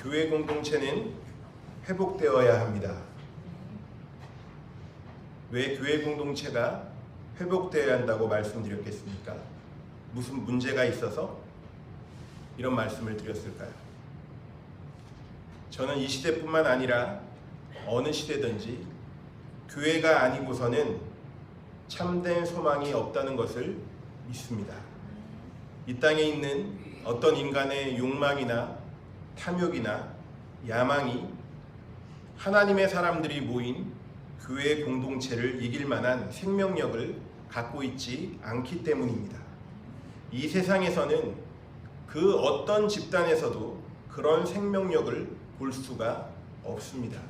교회 공동체는 회복되어야 합니다. 왜 교회 공동체가 회복되어야 한다고 말씀드렸겠습니까? 무슨 문제가 있어서 이런 말씀을 드렸을까요? 저는 이 시대뿐만 아니라 어느 시대든지 교회가 아니고서는 참된 소망이 없다는 것을 믿습니다. 이 땅에 있는 어떤 인간의 욕망이나 탐욕이나 야망이 하나님의 사람들이 모인 교회 공동체를 이길 만한 생명력을 갖고 있지 않기 때문입니다. 이 세상에서는 그 어떤 집단에서도 그런 생명력을 볼 수가 없습니다.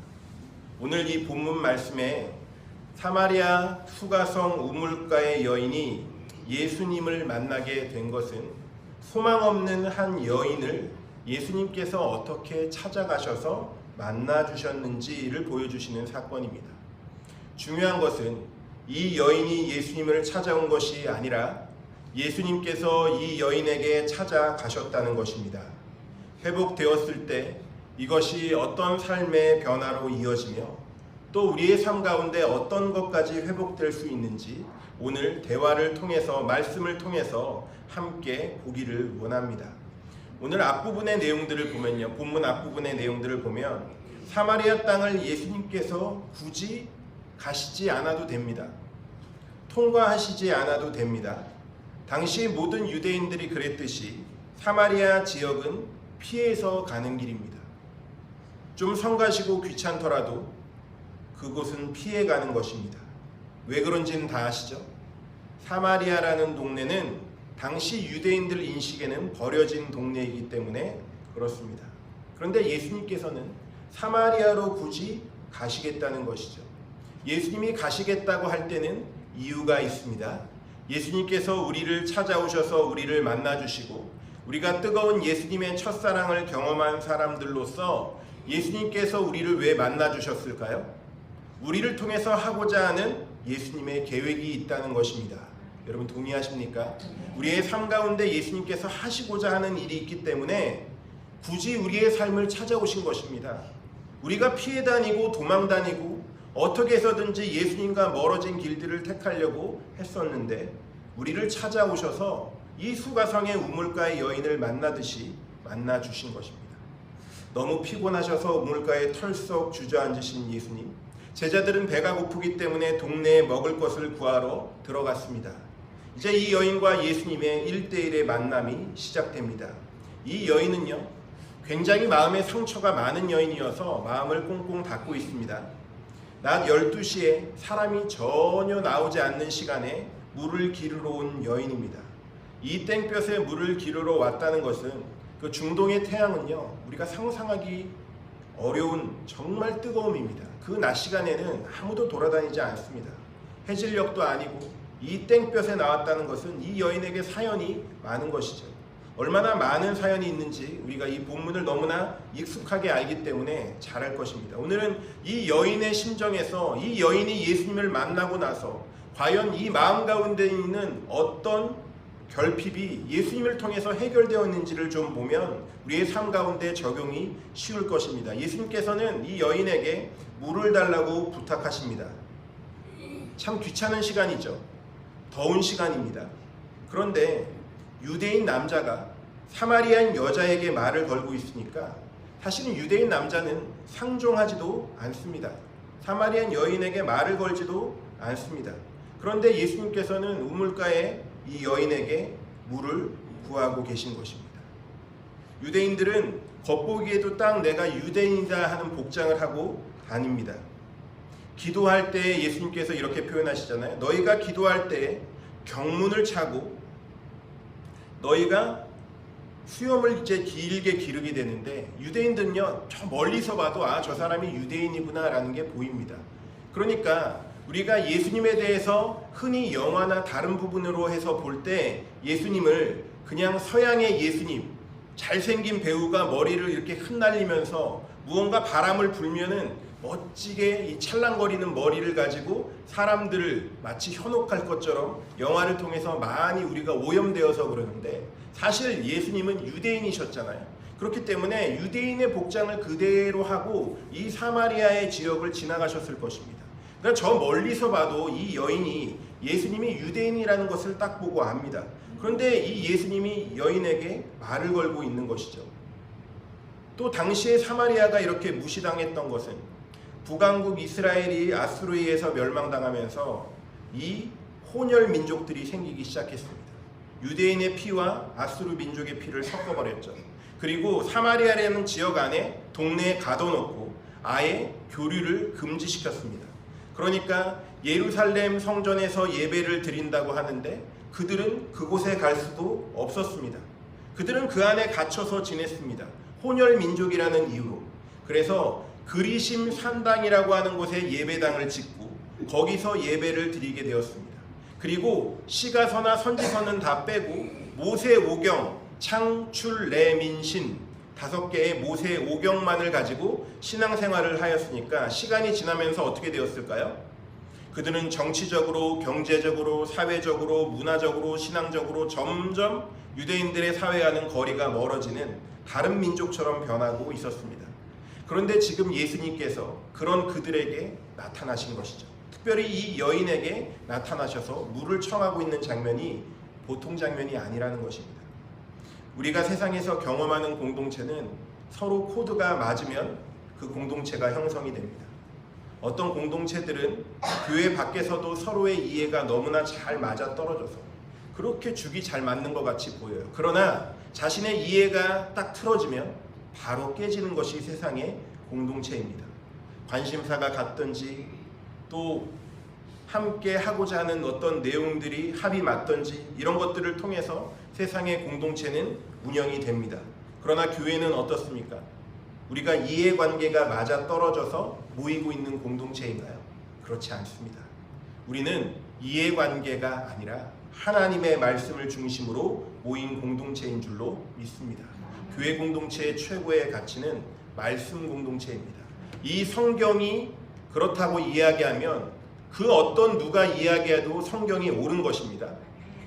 오늘 이 본문 말씀에 사마리아 수가성 우물가의 여인이 예수님을 만나게 된 것은 소망 없는 한 여인을 예수님께서 어떻게 찾아가셔서 만나 주셨는지를 보여주시는 사건입니다. 중요한 것은 이 여인이 예수님을 찾아온 것이 아니라 예수님께서 이 여인에게 찾아가셨다는 것입니다. 회복되었을 때 이것이 어떤 삶의 변화로 이어지며 또 우리의 삶 가운데 어떤 것까지 회복될 수 있는지 오늘 대화를 통해서 말씀을 통해서 함께 보기를 원합니다. 오늘 앞부분의 내용들을 보면요. 본문 앞부분의 내용들을 보면 사마리아 땅을 예수님께서 굳이 가시지 않아도 됩니다. 통과하시지 않아도 됩니다. 당시 모든 유대인들이 그랬듯이 사마리아 지역은 피해서 가는 길입니다. 좀 성가시고 귀찮더라도 그곳은 피해 가는 것입니다. 왜 그런지는 다 아시죠? 사마리아라는 동네는 당시 유대인들 인식에는 버려진 동네이기 때문에 그렇습니다. 그런데 예수님께서는 사마리아로 굳이 가시겠다는 것이죠. 예수님이 가시겠다고 할 때는 이유가 있습니다. 예수님께서 우리를 찾아오셔서 우리를 만나 주시고 우리가 뜨거운 예수님의 첫사랑을 경험한 사람들로서 예수님께서 우리를 왜 만나 주셨을까요? 우리를 통해서 하고자 하는 예수님의 계획이 있다는 것입니다. 여러분 동의하십니까? 우리의 삶 가운데 예수님께서 하시고자 하는 일이 있기 때문에 굳이 우리의 삶을 찾아오신 것입니다. 우리가 피해 다니고 도망 다니고 어떻게 해서든지 예수님과 멀어진 길들을 택하려고 했었는데 우리를 찾아오셔서 이 수가성의 우물가의 여인을 만나듯이 만나 주신 것입니다. 너무 피곤하셔서 우물가에 털썩 주저앉으신 예수님. 제자들은 배가 고프기 때문에 동네에 먹을 것을 구하러 들어갔습니다. 이제 이 여인과 예수님의 1대1의 만남이 시작됩니다. 이 여인은요, 굉장히 마음에 상처가 많은 여인이어서 마음을 꽁꽁 닫고 있습니다. 낮 12시에 사람이 전혀 나오지 않는 시간에 물을 기르러 온 여인입니다. 이 땡볕에 물을 기르러 왔다는 것은 그 중동의 태양은요, 우리가 상상하기 어려운 정말 뜨거움입니다. 그 낮 시간에는 아무도 돌아다니지 않습니다. 해질녘도 아니고 이 땡볕에 나왔다는 것은 이 여인에게 사연이 많은 것이죠. 얼마나 많은 사연이 있는지 우리가 이 본문을 너무나 익숙하게 알기 때문에 잘할 것입니다. 오늘은 이 여인의 심정에서 이 여인이 예수님을 만나고 나서 과연 이 마음 가운데 있는 어떤 결핍이 예수님을 통해서 해결되었는지를 좀 보면 우리의 삶 가운데 적용이 쉬울 것입니다. 예수님께서는 이 여인에게 물을 달라고 부탁하십니다. 참 귀찮은 시간이죠. 더운 시간입니다. 그런데 유대인 남자가 사마리아인 여자에게 말을 걸고 있으니까 사실은 유대인 남자는 상종하지도 않습니다. 사마리안 여인에게 말을 걸지도 않습니다. 그런데 예수님께서는 우물가에 이 여인에게 물을 구하고 계신 것입니다. 유대인들은 겉보기에도 딱 내가 유대인이다 하는 복장을 하고 다닙니다. 기도할 때 예수님께서 이렇게 표현하시잖아요. 너희가 기도할 때 경문을 차고 너희가 수염을 이제 길게 기르게 되는데 유대인들은요 저 멀리서 봐도 아 저 사람이 유대인이구나라는 게 보입니다. 그러니까 우리가 예수님에 대해서 흔히 영화나 다른 부분으로 해서 볼 때 예수님을 그냥 서양의 예수님 잘생긴 배우가 머리를 이렇게 흩날리면서 무언가 바람을 불면은 멋지게 이 찰랑거리는 머리를 가지고 사람들을 마치 현혹할 것처럼 영화를 통해서 많이 우리가 오염되어서 그러는데 사실 예수님은 유대인이셨잖아요. 그렇기 때문에 유대인의 복장을 그대로 하고 이 사마리아의 지역을 지나가셨을 것입니다. 그러니까 저 멀리서 봐도 이 여인이 예수님이 유대인이라는 것을 딱 보고 압니다. 그런데 이 예수님이 여인에게 말을 걸고 있는 것이죠. 또 당시에 사마리아가 이렇게 무시당했던 것은 북왕국 이스라엘이 아수르에 의해서 멸망당하면서 이 혼혈 민족들이 생기기 시작했습니다. 유대인의 피와 아수르 민족의 피를 섞어버렸죠. 그리고 사마리아라는 지역 안에 동네에 가둬놓고 아예 교류를 금지시켰습니다. 그러니까 예루살렘 성전에서 예배를 드린다고 하는데 그들은 그곳에 갈 수도 없었습니다. 그들은 그 안에 갇혀서 지냈습니다. 혼혈 민족이라는 이유로. 그래서 그리심 산당이라고 하는 곳에 예배당을 짓고 거기서 예배를 드리게 되었습니다. 그리고 시가서나 선지서는 다 빼고 모세 오경, 창출, 레민신 다섯 개의 모세 오경만을 가지고 신앙생활을 하였으니까 시간이 지나면서 어떻게 되었을까요? 그들은 정치적으로, 경제적으로, 사회적으로, 문화적으로, 신앙적으로 점점 유대인들의 사회와는 거리가 멀어지는 다른 민족처럼 변하고 있었습니다. 그런데 지금 예수님께서 그런 그들에게 나타나신 것이죠. 특별히 이 여인에게 나타나셔서 물을 청하고 있는 장면이 보통 장면이 아니라는 것입니다. 우리가 세상에서 경험하는 공동체는 서로 코드가 맞으면 그 공동체가 형성이 됩니다. 어떤 공동체들은 교회 밖에서도 서로의 이해가 너무나 잘 맞아 떨어져서 그렇게 죽이 잘 맞는 것 같이 보여요. 그러나 자신의 이해가 딱 틀어지면 바로 깨지는 것이 세상의 공동체입니다. 관심사가 같든지 또 함께 하고자 하는 어떤 내용들이 합이 맞든지 이런 것들을 통해서 세상의 공동체는 운영이 됩니다. 그러나 교회는 어떻습니까? 우리가 이해관계가 맞아 떨어져서 모이고 있는 공동체인가요? 그렇지 않습니다. 우리는 이해관계가 아니라 하나님의 말씀을 중심으로 모인 공동체인 줄로 믿습니다. 교회 공동체의 최고의 가치는 말씀 공동체입니다. 이 성경이 그렇다고 이야기하면 그 어떤 누가 이야기해도 성경이 옳은 것입니다.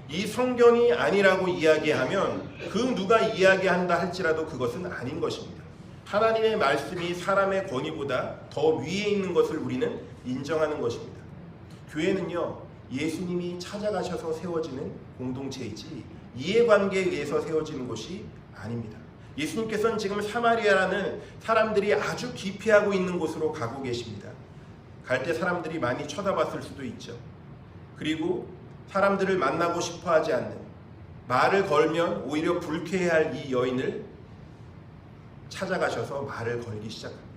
이 성경이 아니라고 이야기하면 그 누가 이야기한다 할지라도 그것은 아닌 것입니다. 하나님의 말씀이 사람의 권위보다 더 위에 있는 것을 우리는 인정하는 것입니다. 교회는요, 예수님이 찾아가셔서 세워지는 공동체이지 이해관계에 의해서 세워지는 것이 아닙니다. 예수님께서는 지금 사마리아라는 사람들이 아주 기피하고 있는 곳으로 가고 계십니다. 갈 때 사람들이 많이 쳐다봤을 수도 있죠. 그리고 사람들을 만나고 싶어 하지 않는 말을 걸면 오히려 불쾌해할 이 여인을 찾아가셔서 말을 걸기 시작합니다.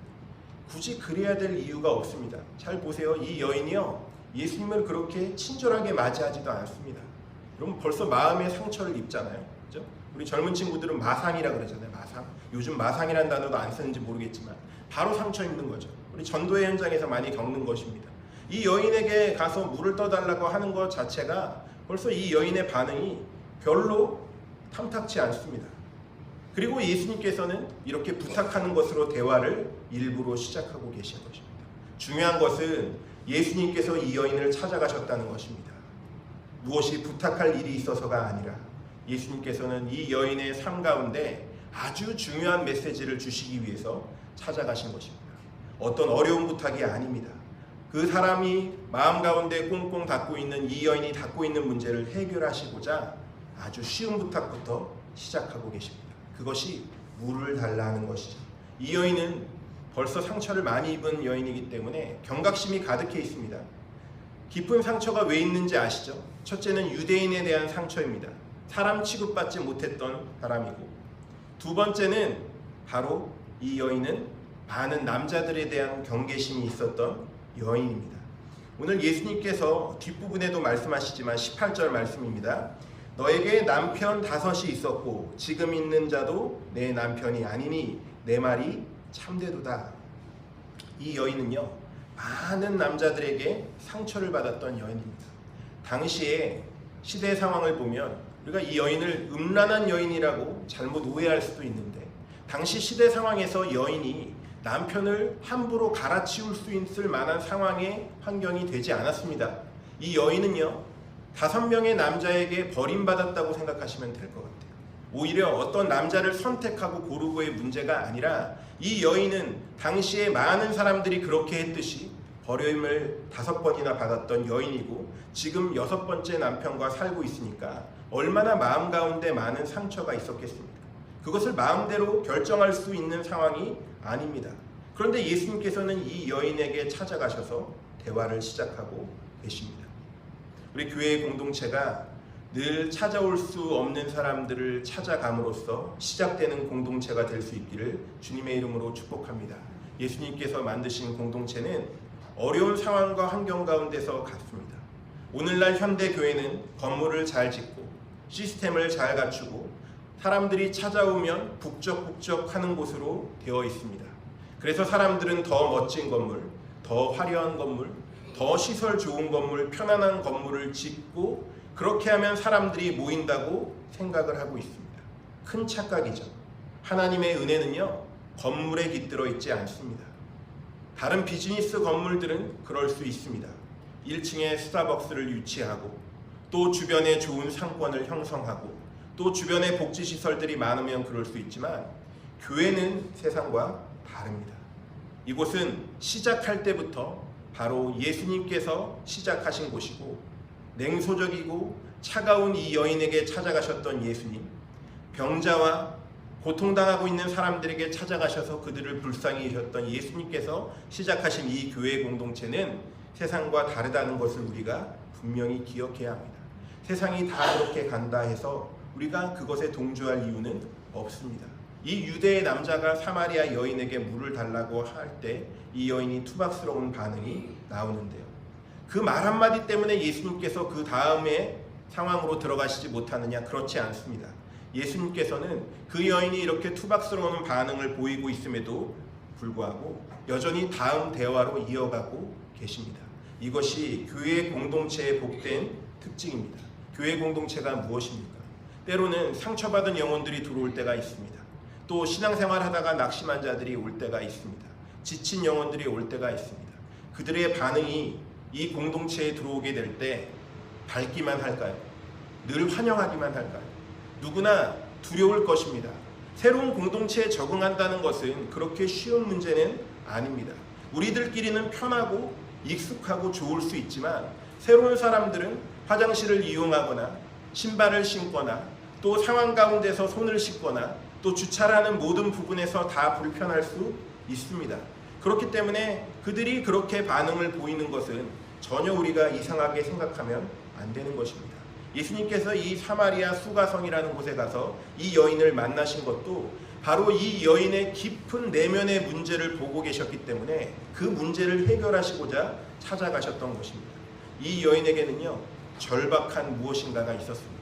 굳이 그래야 될 이유가 없습니다. 잘 보세요. 이 여인이요. 예수님을 그렇게 친절하게 맞이하지도 않습니다. 그럼 벌써 마음의 상처를 입잖아요. 그죠? 우리 젊은 친구들은 마상이라 그러잖아요. 마상. 요즘 마상이라는 단어도 안 쓰는지 모르겠지만 바로 상처 입는 거죠. 우리 전도의 현장에서 많이 겪는 것입니다. 이 여인에게 가서 물을 떠달라고 하는 것 자체가 벌써 이 여인의 반응이 별로 탐탁치 않습니다. 그리고 예수님께서는 이렇게 부탁하는 것으로 대화를 일부러 시작하고 계신 것입니다. 중요한 것은 예수님께서 이 여인을 찾아가셨다는 것입니다. 무엇이 부탁할 일이 있어서가 아니라 예수님께서는 이 여인의 삶 가운데 아주 중요한 메시지를 주시기 위해서 찾아가신 것입니다. 어떤 어려운 부탁이 아닙니다. 그 사람이 마음 가운데 꽁꽁 닫고 있는 이 여인이 닫고 있는 문제를 해결하시고자 아주 쉬운 부탁부터 시작하고 계십니다. 그것이 물을 달라는 것이죠. 이 여인은 벌써 상처를 많이 입은 여인이기 때문에 경각심이 가득해 있습니다. 깊은 상처가 왜 있는지 아시죠? 첫째는 유대인에 대한 상처입니다. 사람 취급받지 못했던 사람이고 두 번째는 바로 이 여인은 많은 남자들에 대한 경계심이 있었던 여인입니다. 오늘 예수님께서 뒷부분에도 말씀하시지만 18절 말씀입니다. 너에게 남편 다섯이 있었고 지금 있는 자도 내 남편이 아니니 내 말이 참되도다. 이 여인은요 많은 남자들에게 상처를 받았던 여인입니다. 당시에 시대 상황을 보면 우리가 이 여인을 음란한 여인이라고 잘못 오해할 수도 있는데 당시 시대 상황에서 여인이 남편을 함부로 갈아치울 수 있을 만한 상황의 환경이 되지 않았습니다. 이 여인은요, 다섯 명의 남자에게 버림받았다고 생각하시면 될 것 같아요. 오히려 어떤 남자를 선택하고 고르고의 문제가 아니라 이 여인은 당시에 많은 사람들이 그렇게 했듯이 버림을 다섯 번이나 받았던 여인이고 지금 여섯 번째 남편과 살고 있으니까 얼마나 마음 가운데 많은 상처가 있었겠습니까? 그것을 마음대로 결정할 수 있는 상황이 아닙니다. 그런데 예수님께서는 이 여인에게 찾아가셔서 대화를 시작하고 계십니다. 우리 교회의 공동체가 늘 찾아올 수 없는 사람들을 찾아감으로써 시작되는 공동체가 될 수 있기를 주님의 이름으로 축복합니다. 예수님께서 만드신 공동체는 어려운 상황과 환경 가운데서 갔습니다. 오늘날 현대 교회는 건물을 잘 짓고 시스템을 잘 갖추고 사람들이 찾아오면 북적북적 하는 곳으로 되어 있습니다. 그래서 사람들은 더 멋진 건물, 더 화려한 건물, 더 시설 좋은 건물, 편안한 건물을 짓고 그렇게 하면 사람들이 모인다고 생각을 하고 있습니다. 큰 착각이죠. 하나님의 은혜는요, 건물에 깃들어 있지 않습니다. 다른 비즈니스 건물들은 그럴 수 있습니다. 1층에 스타벅스를 유치하고 또 주변에 좋은 상권을 형성하고 또 주변에 복지 시설들이 많으면 그럴 수 있지만 교회는 세상과 다릅니다. 이곳은 시작할 때부터 바로 예수님께서 시작하신 곳이고 냉소적이고 차가운 이 여인에게 찾아가셨던 예수님, 병자와 고통당하고 있는 사람들에게 찾아가셔서 그들을 불쌍히 여셨던 예수님께서 시작하신 이 교회 공동체는 세상과 다르다는 것을 우리가 분명히 기억해야 합니다. 세상이 다 그렇게 간다 해서 우리가 그것에 동조할 이유는 없습니다. 이 유대의 남자가 사마리아 여인에게 물을 달라고 할 때 이 여인이 투박스러운 반응이 나오는데요. 그 말 한마디 때문에 예수님께서 그 다음에 상황으로 들어가시지 못하느냐 그렇지 않습니다. 예수님께서는 그 여인이 이렇게 투박스러운 반응을 보이고 있음에도 불구하고 여전히 다음 대화로 이어가고 계십니다. 이것이 교회 공동체의 복된 특징입니다. 교회 공동체가 무엇입니까? 때로는 상처받은 영혼들이 들어올 때가 있습니다. 또 신앙생활 하다가 낙심한 자들이 올 때가 있습니다. 지친 영혼들이 올 때가 있습니다. 그들의 반응이 이 공동체에 들어오게 될 때 밝기만 할까요? 늘 환영하기만 할까요? 누구나 두려울 것입니다. 새로운 공동체에 적응한다는 것은 그렇게 쉬운 문제는 아닙니다. 우리들끼리는 편하고 익숙하고 좋을 수 있지만 새로운 사람들은 화장실을 이용하거나 신발을 신거나 또 상황 가운데서 손을 씻거나 또 주차라는 모든 부분에서 다 불편할 수 있습니다. 그렇기 때문에 그들이 그렇게 반응을 보이는 것은 전혀 우리가 이상하게 생각하면 안 되는 것입니다. 예수님께서 이 사마리아 수가성이라는 곳에 가서 이 여인을 만나신 것도 바로 이 여인의 깊은 내면의 문제를 보고 계셨기 때문에 그 문제를 해결하시고자 찾아가셨던 것입니다. 이 여인에게는요, 절박한 무엇인가가 있었습니다.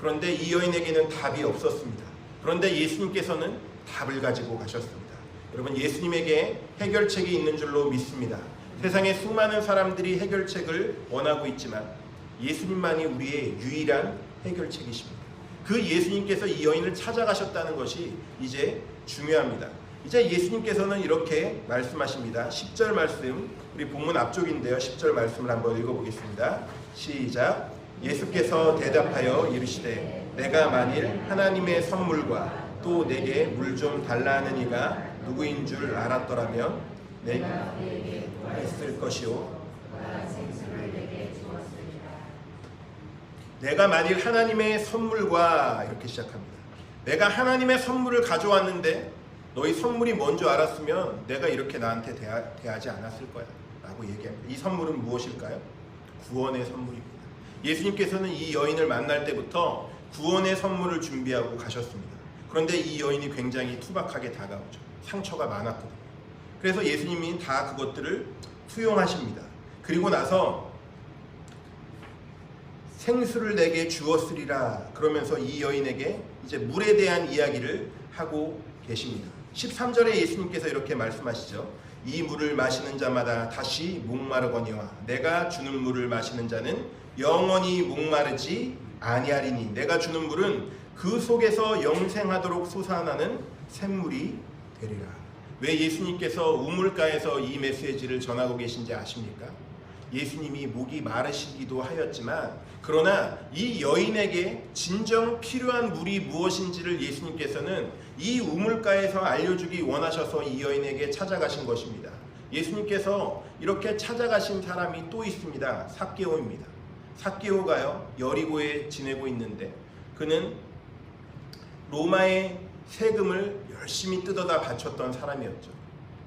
그런데 이 여인에게는 답이 없었습니다. 그런데 예수님께서는 답을 가지고 가셨습니다. 여러분, 예수님에게 해결책이 있는 줄로 믿습니다. 세상에 수많은 사람들이 해결책을 원하고 있지만 예수님만이 우리의 유일한 해결책이십니다. 그 예수님께서 이 여인을 찾아가셨다는 것이 이제 중요합니다. 이제 예수님께서는 이렇게 말씀하십니다. 10절 말씀, 우리 본문 앞쪽인데요. 10절 말씀을 한번 읽어보겠습니다. 시작. 예수께서 대답하여 이르시되 내가 만일 하나님의 선물과 또 내게 물 좀 달라는 이가 누구인 줄 알았더라면 내가 했을 것이요 내가 만일 하나님의 선물과 이렇게 시작합니다. 내가 하나님의 선물을 가져왔는데 너희 선물이 뭔지 알았으면 내가 이렇게 나한테 대하, 대하 지 않았을 거야. 라고 얘기합니다. 이 선물은 무엇일까요? 구원의 선물입니다. 예수님께서는 이 여인을 만날 때부터 구원의 선물을 준비하고 가셨습니다. 그런데 이 여인이 굉장히 투박하게 다가오죠. 상처가 많았거든요. 그래서 예수님이 다 그것들을 수용하십니다. 그리고 나서 생수를 내게 주었으리라 그러면서 이 여인에게 이제 물에 대한 이야기를 하고 계십니다. 13절에 예수님께서 이렇게 말씀하시죠. 이 물을 마시는 자마다 다시 목마르거니와 내가 주는 물을 마시는 자는 영원히 목마르지 아니하리니 내가 주는 물은 그 속에서 영생하도록 솟아나는 샘물이 되리라. 왜 예수님께서 우물가에서 이 메시지를 전하고 계신지 아십니까? 예수님이 목이 마르시기도 하였지만 그러나 이 여인에게 진정 필요한 물이 무엇인지를 예수님께서는 이 우물가에서 알려주기 원하셔서 이 여인에게 찾아가신 것입니다. 예수님께서 이렇게 찾아가신 사람이 또 있습니다. 삭개오입니다. 삭개오가요 여리고에 지내고 있는데 그는 로마의 세금을 열심히 뜯어다 바쳤던 사람이었죠.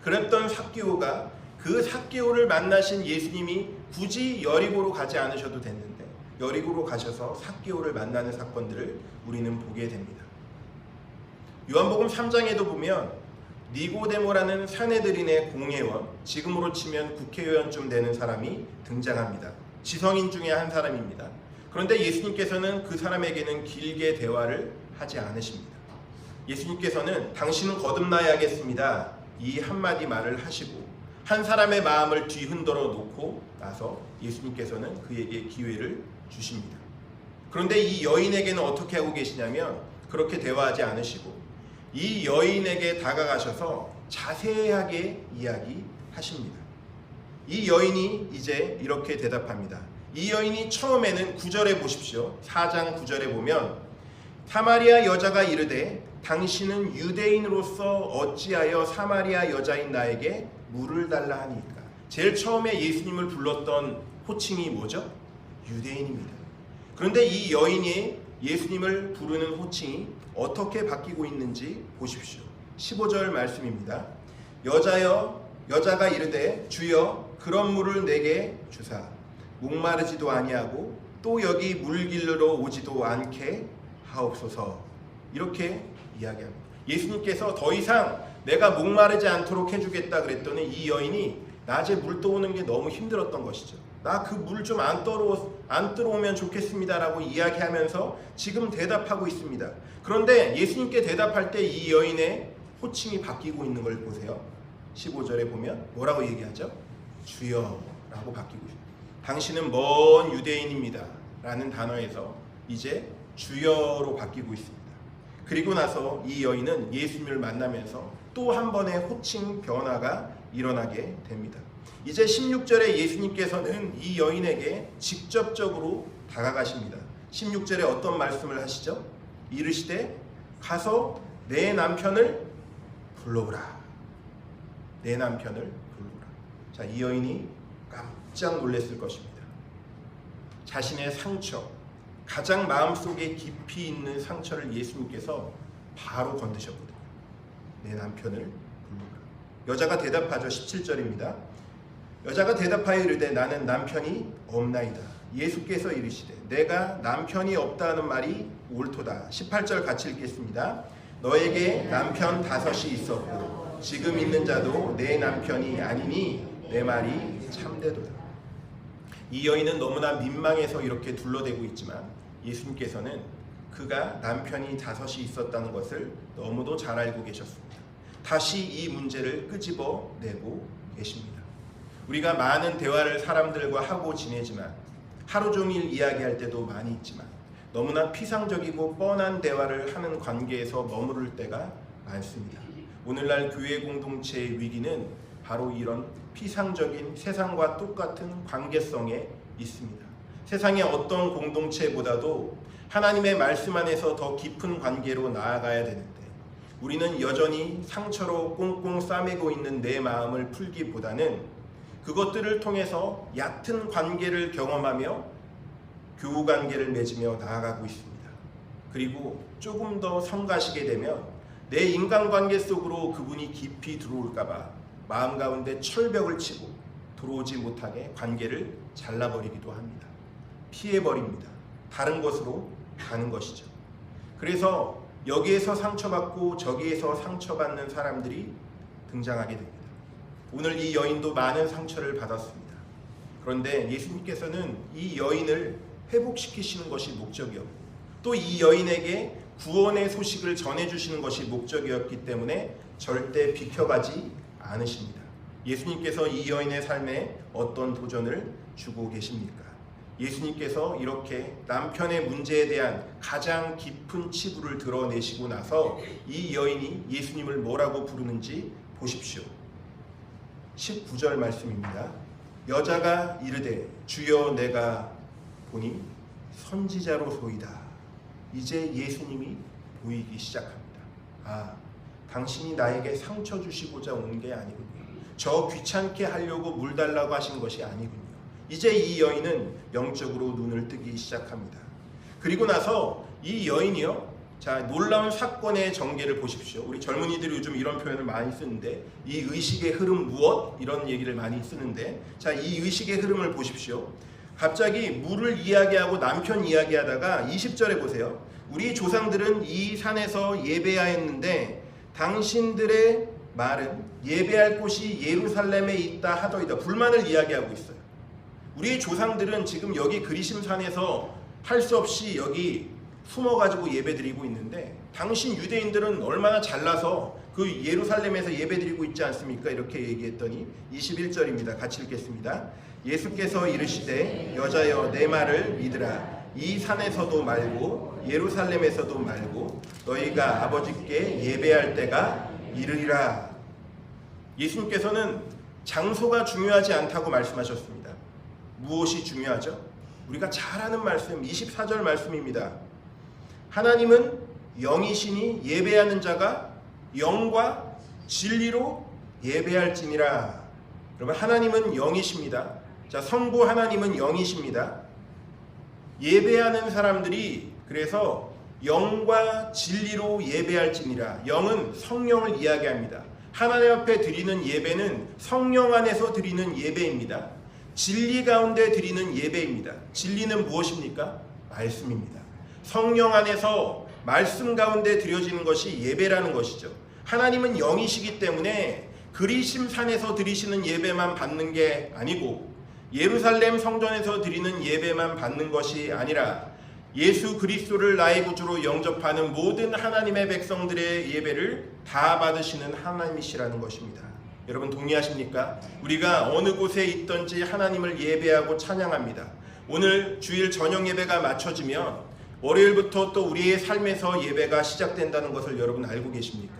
그랬던 삭개오가 그 삭개오를 만나신 예수님이 굳이 여리고로 가지 않으셔도 됐는데 여리고로 가셔서 삭개오를 만나는 사건들을 우리는 보게 됩니다. 요한복음 3장에도 보면 니고데모라는 사내들인의 공회원, 지금으로 치면 국회의원쯤 되는 사람이 등장합니다. 지성인 중에 한 사람입니다. 그런데 예수님께서는 그 사람에게는 길게 대화를 하지 않으십니다. 예수님께서는 당신은 거듭나야겠습니다. 이 한마디 말을 하시고 한 사람의 마음을 뒤흔들어 놓고 나서 예수님께서는 그에게 기회를 주십니다. 그런데 이 여인에게는 어떻게 하고 계시냐면 그렇게 대화하지 않으시고 이 여인에게 다가가셔서 자세하게 이야기하십니다. 이 여인이 이제 이렇게 대답합니다. 이 여인이 처음에는 9절에 보십시오. 4장 9절에 보면 사마리아 여자가 이르되 당신은 유대인으로서 어찌하여 사마리아 여자인 나에게 물을 달라 하니까. 제일 처음에 예수님을 불렀던 호칭이 뭐죠? 유대인입니다. 그런데 이 여인이 예수님을 부르는 호칭이 어떻게 바뀌고 있는지 보십시오. 15절 말씀입니다. 여자여 여자가 이르되 주여 그런 물을 내게 주사 목마르지도 아니하고 또 여기 물길로 오지도 않게 하옵소서 이렇게 이야기합니다. 예수님께서 더 이상 내가 목마르지 않도록 해주겠다 그랬더니 이 여인이 낮에 물 떠오는 게 너무 힘들었던 것이죠. 나 그 물 좀안 떨어 안 들어오면 좋겠습니다라고 이야기하면서 지금 대답하고 있습니다. 그런데 예수님께 대답할 때 이 여인의 호칭이 바뀌고 있는 걸 보세요. 15절에 보면 뭐라고 얘기하죠? 주여라고 바뀌고 있습니다. 당신은 먼 유대인입니다. 라는 단어에서 이제 주여로 바뀌고 있습니다. 그리고 나서 이 여인은 예수님을 만나면서 또 한 번의 호칭 변화가 일어나게 됩니다. 이제 16절에 예수님께서는 이 여인에게 직접적으로 다가가십니다. 16절에 어떤 말씀을 하시죠? 이르시되 가서 내 남편을 불러오라. 내 남편을 불러오라. 자, 이 여인이 깜짝 놀랐을 것입니다. 자신의 상처, 가장 마음속에 깊이 있는 상처를 예수님께서 바로 건드셨거든요. 내 남편을 불러오라. 여자가 대답하죠. 17절입니다. 여자가 대답하여 이르되 나는 남편이 없나이다. 예수께서 이르시되 내가 남편이 없다는 말이 옳도다. 18절 같이 읽겠습니다. 너에게 남편 다섯이 있었고 지금 있는 자도 내 남편이 아니니 내 말이 참되도다. 이 여인은 너무나 민망해서 이렇게 둘러대고 있지만 예수님께서는 그가 남편이 다섯이 있었다는 것을 너무도 잘 알고 계셨습니다. 다시 이 문제를 끄집어 내고 계십니다. 우리가 많은 대화를 사람들과 하고 지내지만 하루 종일 이야기할 때도 많이 있지만 너무나 피상적이고 뻔한 대화를 하는 관계에서 머무를 때가 많습니다. 오늘날 교회 공동체의 위기는 바로 이런 피상적인 세상과 똑같은 관계성에 있습니다. 세상의 어떤 공동체보다도 하나님의 말씀 안에서 더 깊은 관계로 나아가야 되는데 우리는 여전히 상처로 꽁꽁 싸매고 있는 내 마음을 풀기보다는 그것들을 통해서 얕은 관계를 경험하며 교우 관계를 맺으며 나아가고 있습니다. 그리고 조금 더 성가시게 되면 내 인간관계 속으로 그분이 깊이 들어올까봐 마음 가운데 철벽을 치고 들어오지 못하게 관계를 잘라버리기도 합니다. 피해버립니다. 다른 곳으로 가는 것이죠. 그래서 여기에서 상처받고 저기에서 상처받는 사람들이 등장하게 됩니다. 오늘 이 여인도 많은 상처를 받았습니다. 그런데 예수님께서는 이 여인을 회복시키시는 것이 목적이었고 또 이 여인에게 구원의 소식을 전해주시는 것이 목적이었기 때문에 절대 비켜가지 않으십니다. 예수님께서 이 여인의 삶에 어떤 도전을 주고 계십니까? 예수님께서 이렇게 남편의 문제에 대한 가장 깊은 치부를 드러내시고 나서 이 여인이 예수님을 뭐라고 부르는지 보십시오. 19절 말씀입니다. 여자가 이르되 주여 내가 보니 선지자로소이다. 이제 예수님이 보이기 시작합니다. 아, 당신이 나에게 상처 주시고자 온 게 아니군요. 저 귀찮게 하려고 물 달라고 하신 것이 아니군요. 이제 이 여인은 영적으로 눈을 뜨기 시작합니다. 그리고 나서 이 여인이요. 자, 놀라운 사건의 전개를 보십시오. 우리 젊은이들이 요즘 이런 표현을 많이 쓰는데 이 의식의 흐름 무엇 이런 얘기를 많이 쓰는데 자, 이 의식의 흐름을 보십시오. 갑자기 물을 이야기하고 남편 이야기하다가 20절에 보세요. 우리 조상들은 이 산에서 예배하였는데 당신들의 말은 예배할 곳이 예루살렘에 있다 하더이다. 불만을 이야기하고 있어요. 우리 조상들은 지금 여기 그리심산에서 할 수 없이 여기 숨어가지고 예배드리고 있는데 당신 유대인들은 얼마나 잘나서 그 예루살렘에서 예배드리고 있지 않습니까? 이렇게 얘기했더니 21절입니다. 같이 읽겠습니다. 예수께서 이르시되 여자여 내 말을 믿으라 이 산에서도 말고 예루살렘에서도 말고 너희가 아버지께 예배할 때가 이르리라. 예수님께서는 장소가 중요하지 않다고 말씀하셨습니다. 무엇이 중요하죠? 우리가 잘 아는 말씀 24절 말씀입니다. 하나님은 영이시니 예배하는 자가 영과 진리로 예배할지니라. 여러분 하나님은 영이십니다. 자, 성부 하나님은 영이십니다. 예배하는 사람들이 그래서 영과 진리로 예배할지니라. 영은 성령을 이야기합니다. 하나님 앞에 드리는 예배는 성령 안에서 드리는 예배입니다. 진리 가운데 드리는 예배입니다. 진리는 무엇입니까? 말씀입니다. 성령 안에서 말씀 가운데 드려지는 것이 예배라는 것이죠. 하나님은 영이시기 때문에 그리심 산에서 드리시는 예배만 받는 게 아니고 예루살렘 성전에서 드리는 예배만 받는 것이 아니라 예수 그리스도를 나의 구주로 영접하는 모든 하나님의 백성들의 예배를 다 받으시는 하나님이시라는 것입니다. 여러분 동의하십니까? 우리가 어느 곳에 있든지 하나님을 예배하고 찬양합니다. 오늘 주일 저녁 예배가 맞춰지면 월요일부터 또 우리의 삶에서 예배가 시작된다는 것을 여러분 알고 계십니까?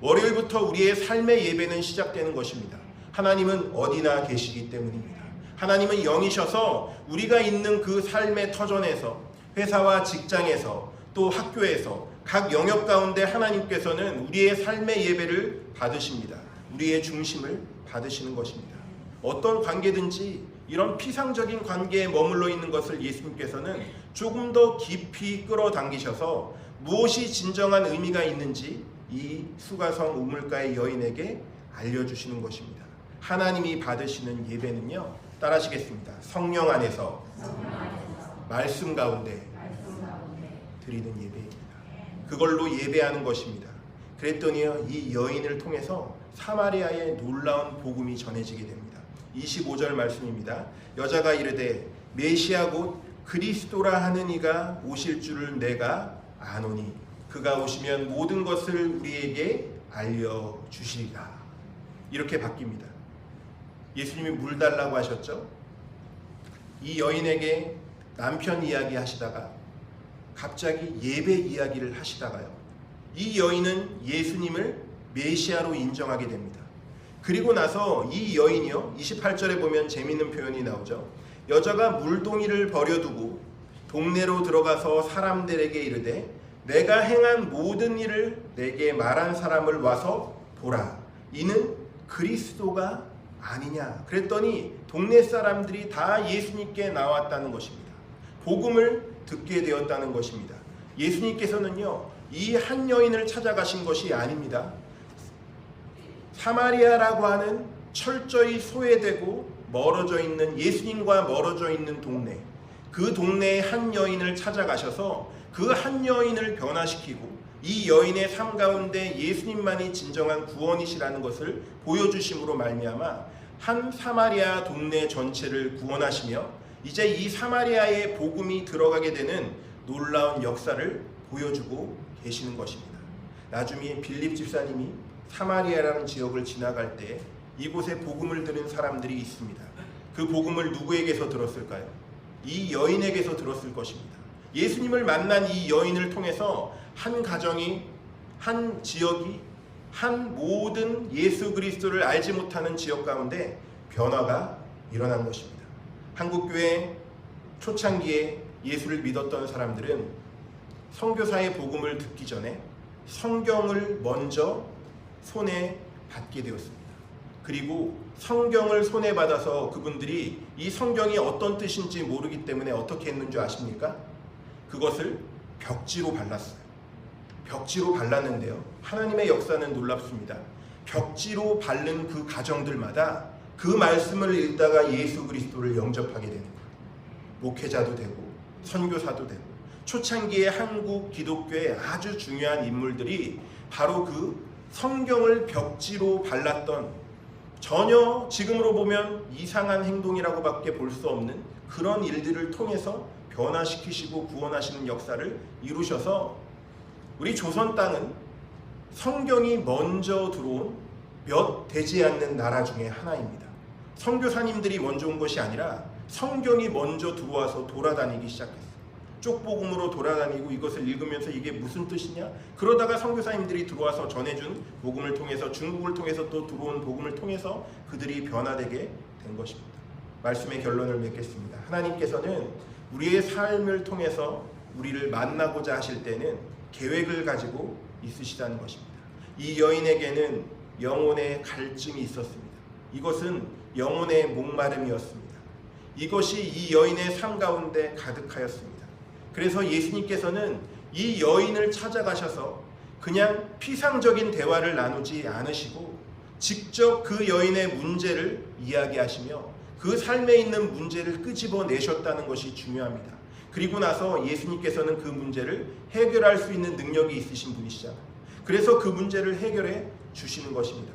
월요일부터 우리의 삶의 예배는 시작되는 것입니다. 하나님은 어디나 계시기 때문입니다. 하나님은 영이셔서 우리가 있는 그 삶의 터전에서 회사와 직장에서 또 학교에서 각 영역 가운데 하나님께서는 우리의 삶의 예배를 받으십니다. 우리의 중심을 받으시는 것입니다. 어떤 관계든지 이런 피상적인 관계에 머물러 있는 것을 예수님께서는 조금 더 깊이 끌어당기셔서 무엇이 진정한 의미가 있는지 이 수가성 우물가의 여인에게 알려주시는 것입니다. 하나님이 받으시는 예배는요, 따라하시겠습니다. 성령 안에서 말씀 가운데 드리는 예배입니다. 그걸로 예배하는 것입니다. 그랬더니요, 이 여인을 통해서 사마리아의 놀라운 복음이 전해지게 됩니다. 25절 말씀입니다. 여자가 이르되 메시아 곧 그리스도라 하는 이가 오실 줄을 내가 아노니 그가 오시면 모든 것을 우리에게 알려 주시리라. 이렇게 바뀝니다. 예수님이 물 달라고 하셨죠? 이 여인에게 남편 이야기 하시다가 갑자기 예배 이야기를 하시다가요. 이 여인은 예수님을 메시아로 인정하게 됩니다. 그리고 나서 이 여인이요. 28절에 보면 재밌는 표현이 나오죠. 여자가 물동이를 버려두고 동네로 들어가서 사람들에게 이르되 내가 행한 모든 일을 내게 말한 사람을 와서 보라. 이는 그리스도가 아니냐. 그랬더니 동네 사람들이 다 예수님께 나왔다는 것입니다. 복음을 듣게 되었다는 것입니다. 예수님께서는요, 이 한 여인을 찾아가신 것이 아닙니다. 사마리아라고 하는 철저히 소외되고 멀어져 있는 예수님과 멀어져 있는 동네, 그 동네의 한 여인을 찾아가셔서 그 한 여인을 변화시키고 이 여인의 삶 가운데 예수님만이 진정한 구원이시라는 것을 보여주심으로 말미암아 한 사마리아 동네 전체를 구원하시며 이제 이 사마리아의 복음이 들어가게 되는 놀라운 역사를 보여주고 계시는 것입니다. 나중에 빌립 집사님이 사마리아라는 지역을 지나갈 때 이곳에 복음을 들은 사람들이 있습니다. 그 복음을 누구에게서 들었을까요? 이 여인에게서 들었을 것입니다. 예수님을 만난 이 여인을 통해서 한 가정이 한 지역이 한 모든 예수 그리스도를 알지 못하는 지역 가운데 변화가 일어난 것입니다. 한국교회 초창기에 예수를 믿었던 사람들은 선교사의 복음을 듣기 전에 성경을 먼저 손에 받게 되었습니다. 그리고 성경을 손에 받아서 그분들이 이 성경이 어떤 뜻인지 모르기 때문에 어떻게 했는 줄 아십니까? 그것을 벽지로 발랐어요. 벽지로 발랐는데요. 하나님의 역사는 놀랍습니다. 벽지로 바른 그 가정들마다 그 말씀을 읽다가 예수 그리스도를 영접하게 되는 거예요. 목회자도 되고 선교사도 되고 초창기의 한국 기독교의 아주 중요한 인물들이 바로 그 성경을 벽지로 발랐던 전혀 지금으로 보면 이상한 행동이라고밖에 볼 수 없는 그런 일들을 통해서 변화시키시고 구원하시는 역사를 이루셔서 우리 조선 땅은 성경이 먼저 들어온 몇 되지 않는 나라 중에 하나입니다. 선교사님들이 먼저 온 것이 아니라 성경이 먼저 들어와서 돌아다니기 시작했어요. 쪽복음으로 돌아다니고 이것을 읽으면서 이게 무슨 뜻이냐? 그러다가 선교사님들이 들어와서 전해준 복음을 통해서 중국을 통해서 또 들어온 복음을 통해서 그들이 변화되게 된 것입니다. 말씀의 결론을 맺겠습니다. 하나님께서는 우리의 삶을 통해서 우리를 만나고자 하실 때는 계획을 가지고 있으시다는 것입니다. 이 여인에게는 영혼의 갈증이 있었습니다. 이것은 영혼의 목마름이었습니다. 이것이 이 여인의 삶 가운데 가득하였습니다. 그래서 예수님께서는 이 여인을 찾아가셔서 그냥 피상적인 대화를 나누지 않으시고 직접 그 여인의 문제를 이야기하시며 그 삶에 있는 문제를 끄집어 내셨다는 것이 중요합니다. 그리고 나서 예수님께서는 그 문제를 해결할 수 있는 능력이 있으신 분이시잖아요. 그래서 그 문제를 해결해 주시는 것입니다.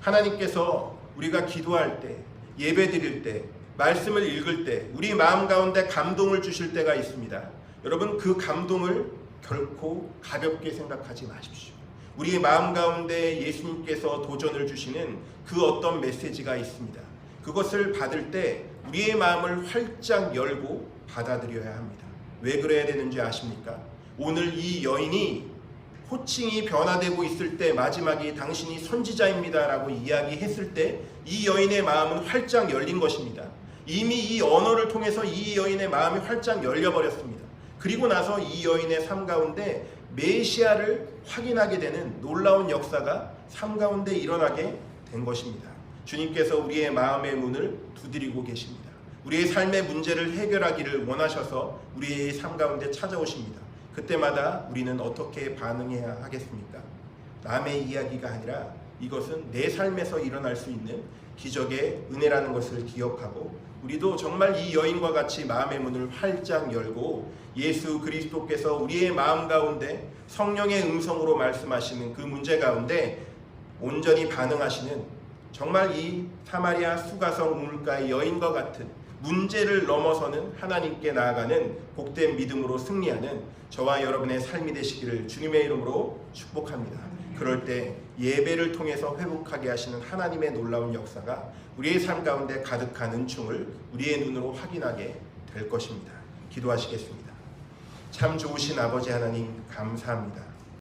하나님께서 우리가 기도할 때, 예배 드릴 때, 말씀을 읽을 때, 우리 마음 가운데 감동을 주실 때가 있습니다. 여러분, 그 감동을 결코 가볍게 생각하지 마십시오. 우리의 마음 가운데 예수님께서 도전을 주시는 그 어떤 메시지가 있습니다. 그것을 받을 때 우리의 마음을 활짝 열고 받아들여야 합니다. 왜 그래야 되는지 아십니까? 오늘 이 여인이 호칭이 변화되고 있을 때 마지막에 당신이 선지자입니다라고 이야기했을 때 이 여인의 마음은 활짝 열린 것입니다. 이미 이 언어를 통해서 이 여인의 마음이 활짝 열려버렸습니다. 그리고 나서 이 여인의 삶 가운데 메시아를 확인하게 되는 놀라운 역사가 삶 가운데 일어나게 된 것입니다. 주님께서 우리의 마음의 문을 두드리고 계십니다. 우리의 삶의 문제를 해결하기를 원하셔서 우리의 삶 가운데 찾아오십니다. 그때마다 우리는 어떻게 반응해야 하겠습니까? 남의 이야기가 아니라 이것은 내 삶에서 일어날 수 있는 기적의 은혜라는 것을 기억하고 우리도 정말 이 여인과 같이 마음의 문을 활짝 열고 예수 그리스도께서 우리의 마음 가운데 성령의 음성으로 말씀하시는 그 문제 가운데 온전히 반응하시는 정말 이 사마리아 수가성 우물가의 여인과 같은 문제를 넘어서는 하나님께 나아가는 복된 믿음으로 승리하는 저와 여러분의 삶이 되시기를 주님의 이름으로 축복합니다. 그럴 때 예배를 통해서 회복하게 하시는 하나님의 놀라운 역사가 우리의 삶 가운데 가득한 은총을 우리의 눈으로 확인하게 될 것입니다. 기도하시겠습니다. 참 좋으신 아버지 하나님 감사합니다.